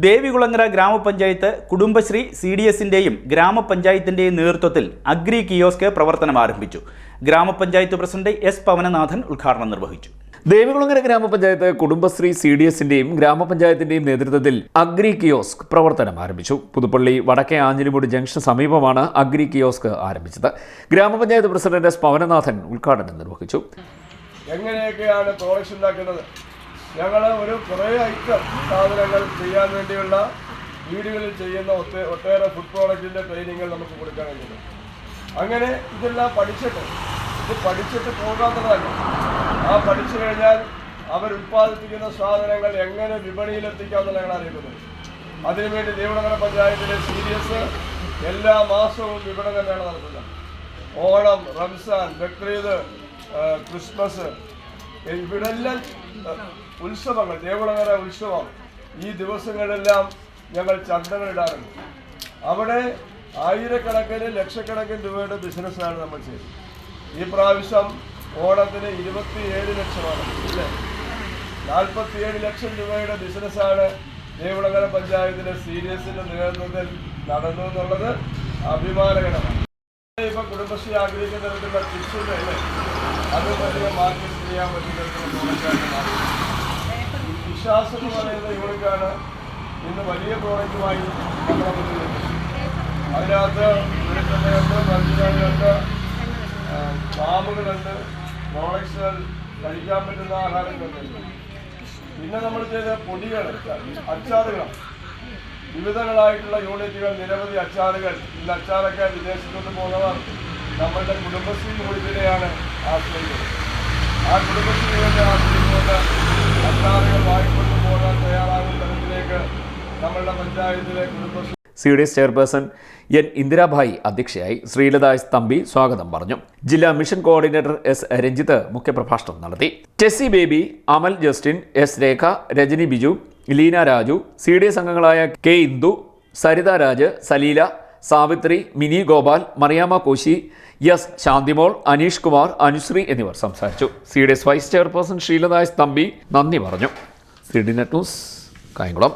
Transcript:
ദേവികുളങ്ങര ഗ്രാമപഞ്ചായത്ത് Kudumbashree C D എസിന്റെയും ഗ്രാമപഞ്ചായത്തിന്റെയും നേതൃത്വത്തിൽ അഗ്രി കിയോസ്ക് പ്രവർത്തനം ആരംഭിച്ചു. ഗ്രാമപഞ്ചായത്ത് പ്രസിഡന്റ് എസ് പവനനാഥൻ ഉദ്ഘാടനം നിർവഹിച്ചു. ദേവികുളങ്ങര ഗ്രാമപഞ്ചായത്ത് കുടുംബശ്രീ സി ഡി എസിന്റെയും ഗ്രാമപഞ്ചായത്തിന്റെയും നേതൃത്വത്തിൽ അഗ്രി കിയോസ്ക് പ്രവർത്തനം ആരംഭിച്ചു. പുതുപ്പള്ളി വടക്കേ ആഞ്ഞിലിമൂട് ജംഗ്ഷൻ സമീപമാണ് അഗ്രി കിയോസ്ക് ആരംഭിച്ചത്. ഗ്രാമപഞ്ചായത്ത് പ്രസിഡന്റ് എസ് പവനനാഥൻ ഉദ്ഘാടനം നിർവഹിച്ചു. എങ്ങനെയൊക്കെയാണ് പ്രോഡക്ട്സ് ഉണ്ടാക്കുന്നത്? ഞങ്ങൾ ഒരു കുറേ ഐറ്റം സാധനങ്ങൾ ചെയ്യാൻ വേണ്ടിയുള്ള വീടുകളിൽ ചെയ്യുന്ന ഒത്തേ ഒട്ടേറെ ഫുഡ് പ്രോഡക്റ്റിന്റെ ട്രെയിനിങ്ങൾ നമുക്ക് കൊടുക്കാൻ കഴിയുന്നു അങ്ങനെ ഇതെല്ലാം പഠിച്ചിട്ട് ഇത് പഠിച്ചിട്ട് പോകാത്തതല്ല. ആ പഠിച്ചു കഴിഞ്ഞാൽ അവർ ഉൽപ്പാദിപ്പിക്കുന്ന സാധനങ്ങൾ എങ്ങനെ വിപണിയിലെത്തിക്കാമെന്ന് ഞങ്ങൾ അറിയുന്നത് അതിനുവേണ്ടി ദേവനഗര പഞ്ചായത്തിലെ സീരിയസ് എല്ലാ മാസവും വിപണനം തന്നെയാണ് നടത്തുന്നത്. ഓണം റംസാൻ ബക്രീദ് ക്രിസ്മസ് ഇവിടെല്ലാം ഉത്സവങ്ങൾ ദേവളങ്ങളുടെ ഉത്സവം. ഈ ദിവസങ്ങളിലെല്ലാം ഞങ്ങൾ ചന്തകളിടാറുണ്ട് അവിടെ ആയിരക്കണക്കിന് ലക്ഷക്കണക്കിന് രൂപയുടെ ബിസിനസ്സാണ് നമ്മൾ ചെയ്യുന്നത്. ഈ പ്രാവശ്യം ഓണത്തിന് ഇരുപത്തിയേഴ് ലക്ഷമാണ് ഇല്ലേ നാൽപ്പത്തിയേഴ് ലക്ഷം രൂപയുടെ ബിസിനസ്സാണ് ദേവളങ്ങര പഞ്ചായത്തിലെ സീരിയസിന്റെ നേതൃത്വത്തിൽ നടന്നു എന്നുള്ളത് അഭിമാനകരമാണ്. കുടുംബശ്രീ ആഗ്രഹിക്കുന്ന തരത്തിലുള്ള അല്ലേ? അത് വലിയ മാർക്കറ്റ് ചെയ്യാൻ പറ്റുന്ന തരത്തിലുള്ള വിശ്വാസം എന്ന് പറയുന്ന യൂണിറ്റാണ് ഇന്ന് വലിയ പ്രോഡക്റ്റുമായി. അതിനകത്ത് വെളിച്ചെണ്ണയുണ്ട് മരുന്നുകളുണ്ട് ഫാമുകളുണ്ട് പ്രോഡക്ട്സുകൾ കഴിക്കാൻ പറ്റുന്ന ആഹാരങ്ങളുണ്ട് പിന്നെ നമ്മൾ ചെയ്ത പൊടികൾ അച്ചാറുകൾ. വിവിധങ്ങളായിട്ടുള്ള യൂണിറ്റുകൾ നിരവധി അച്ചാറുകൾ. ഇന്ന് അച്ചാറൊക്കെ വിദേശത്തോട്ട് പോകുന്നവർ നമ്മളുടെ കുടുംബശ്രീ യൂണിറ്റിനെയാണ് ആശ്രയിക്കുന്നത്. ആ കുടുംബശ്രീ വേണ്ടി ആശ്രയിച്ചുകൊണ്ട് അല്ലാതെ പോകാൻ തയ്യാറാകുന്ന തരത്തിലേക്ക് നമ്മളുടെ പഞ്ചായത്തിലെ Kudumbashree C D S chairperson N Indirabhai അധ്യക്ഷയായി ശ്രീലത എസ് തമ്പി സ്വാഗതം പറഞ്ഞു. ജില്ലാ മിഷൻ കോർഡിനേറ്റർ എസ് രഞ്ജിത്ത് മുഖ്യപ്രഭാഷണം നടത്തി. Tessy Baby Amal Justin S Rekha Rajani Biju Leena Raju C D S അംഗങ്ങളായ കെ ഇന്ദു സരിത രാജ് സലീല സാവിത്രി മിനി ഗോപാൽ മറിയാമ്മ കോശി എസ് ശാന്തിമോൾ അനീഷ് കുമാർ അനുശ്രീ എന്നിവർ സംസാരിച്ചു. C D S vice chairperson Sreelatha Thampi നന്ദി പറഞ്ഞു. C D net news Kayamkulam.